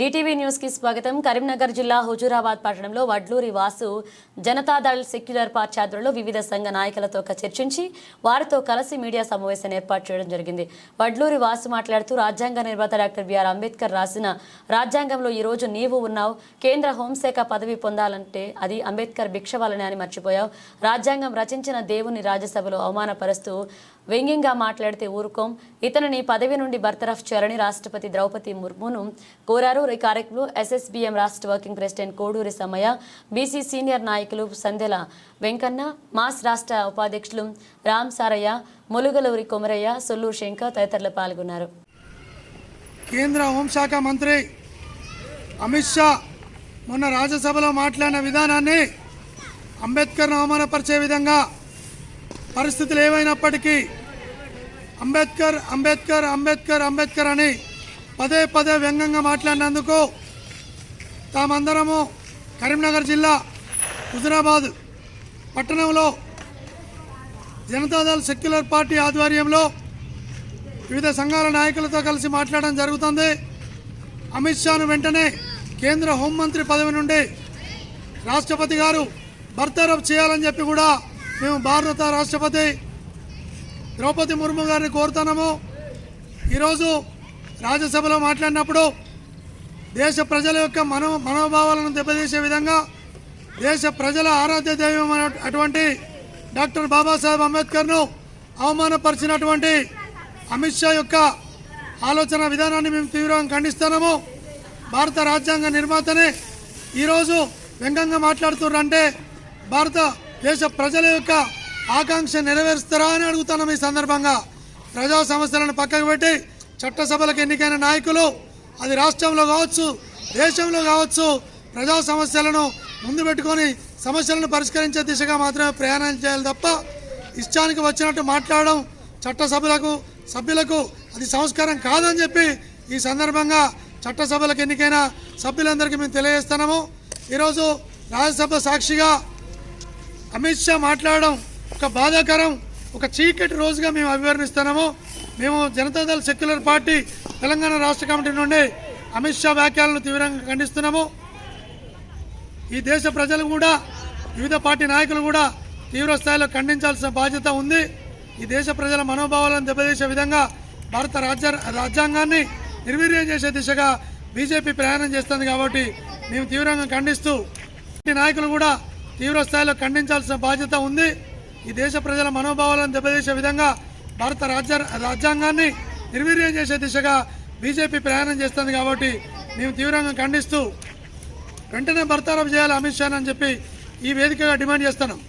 DTV న్యూస్కి స్వాగతం. కరీంనగర్ జిల్లా హుజూరాబాద్ పట్టణంలో వడ్లూరి వాసు జనతాదళ్ సెక్యులర్ పార్టీ ఆధ్వర్యంలో వివిధ సంఘ నాయకులతో ఒక చర్చించి వారితో కలిసి మీడియా సమావేశాన్ని ఏర్పాటు చేయడం జరిగింది. వడ్లూరి వాసు మాట్లాడుతూ రాజ్యాంగ నిర్మాత డాక్టర్ బిఆర్ అంబేద్కర్ రాసిన రాజ్యాంగంలో ఈ రోజు నీవు ఉన్నావు కేంద్ర హోంశాఖ పదవి పొందాలంటే అది అంబేద్కర్ భిక్షవాలని అని మర్చిపోయావు. రాజ్యాంగం రచించిన దేవుని రాజ్యసభలో అవమానపరుస్తూ వ్యంగ్యంగా మాట్లాడితే ఊరుకోం. ఇతనిని పదవి నుండి బర్తరఫ్ చేయాలని రాష్ట్రపతి ద్రౌపది ముర్మును కోరారు. ఈ కార్యక్రమంలో ఎస్ఎస్బిఎం రాష్ట్ర వర్కింగ్ ప్రెసిడెంట్ కోడూరి సమయ బీసీ సీనియర్ నాయకులు సందెల వెంకన్న మాస్ రాష్ట్ర ఉపాధ్యక్షులు రామ్ సారయ్య ములుగలూరి కొమరయ్య సొల్లూరు శంకర్ తదితరులు పాల్గొన్నారు. కేంద్ర హోంశాఖ మంత్రి అమిత్ షా మొన్న రాజ్యసభలో మాట్లాడిన విధానాన్ని అంబేద్కర్ను అవమానపరిచే విధంగా పరిస్థితులు ఏవైనప్పటికీ అంబేద్కర్ అంబేద్కర్ అంబేద్కర్ అంబేద్కర్ అని పదే పదే వ్యంగ్యంగా మాట్లాడినందుకు తామందరము కరీంనగర్ జిల్లా హుజరాబాద్ పట్టణంలో జనతాదళ్ సెక్యులర్ పార్టీ ఆధ్వర్యంలో వివిధ సంఘాల నాయకులతో కలిసి మాట్లాడడం జరుగుతుంది. అమిత్ షాను వెంటనే కేంద్ర హోంమంత్రి పదవి నుండి రాష్ట్రపతి గారు బర్తరఫ్ చేయాలని చెప్పి కూడా మేము భారత రాష్ట్రపతి ద్రౌపది ముర్ము గారిని కోరుతున్నాము. ఈరోజు రాజ్యసభలో మాట్లాడినప్పుడు దేశ ప్రజల యొక్క మనో మనోభావాలను దెబ్బతీసే విధంగా దేశ ప్రజల ఆరాధ్య దైవం అటువంటి డాక్టర్ బాబాసాహెబ్ అంబేద్కర్ను అవమానపరిచినటువంటి అమిత్ షా యొక్క ఆలోచన విధానాన్ని మేము తీవ్రంగా ఖండిస్తున్నాము. భారత రాజ్యాంగ నిర్మాతనే ఈరోజు వ్యంగ్యంగా మాట్లాడుతున్నారంటే భారత దేశ ప్రజల యొక్క ఆకాంక్ష నెరవేరుస్తారా అని అడుగుతున్నాం ఈ సందర్భంగా. ప్రజా సమస్యలను పక్కకు పెట్టి చట్టసభలకు ఎన్నికైన నాయకులు అది రాష్ట్రంలో కావచ్చు దేశంలో కావచ్చు ప్రజా సమస్యలను ముందు పెట్టుకొని సమస్యలను పరిష్కరించే దిశగా మాత్రమే ప్రయాణం చేయాలి తప్ప ఇష్టానికి వచ్చినట్టు మాట్లాడడం చట్టసభలకు సభ్యులకు అది సంస్కారం కాదని చెప్పి ఈ సందర్భంగా చట్టసభలకు ఎన్నికైన సభ్యులందరికీ మేము తెలియజేస్తున్నాము. ఈరోజు రాజ్యసభ సాక్షిగా అమిత్ షా మాట్లాడడం ఒక బాధాకరం ఒక చీకటి రోజుగా మేము అభివర్ణిస్తున్నాము. మేము జనతాదళ సెక్యులర్ పార్టీ తెలంగాణ రాష్ట్ర కమిటీ నుండి అమిత్ షా వ్యాఖ్యలను తీవ్రంగా ఖండిస్తున్నాము. ఈ దేశ ప్రజలు కూడా వివిధ పార్టీ నాయకులు కూడా తీవ్ర స్థాయిలో ఖండించాల్సిన బాధ్యత ఉంది. ఈ దేశ ప్రజల మనోభావాలను దెబ్బతీసే విధంగా భారత రాజ్య రాజ్యాంగాన్ని నిర్వీర్యం చేసే దిశగా బీజేపీ ప్రయాణం చేస్తుంది కాబట్టి మేము తీవ్రంగా ఖండిస్తూ పార్టీ నాయకులు కూడా తీవ్ర స్థాయిలో ఖండించాల్సిన బాధ్యత ఉంది. ఈ దేశ ప్రజల మనోభావాలను దెబ్బతీసే విధంగా భారత రాజ్య రాజ్యాంగాన్ని నిర్వీర్యం చేసే దిశగా బీజేపీ ప్రయాణం చేస్తుంది కాబట్టి మేము తీవ్రంగా ఖండిస్తూ వెంటనే భర్తారం చేయాలి అమిత్ షా అని చెప్పి ఈ వేదికగా డిమాండ్ చేస్తున్నాం.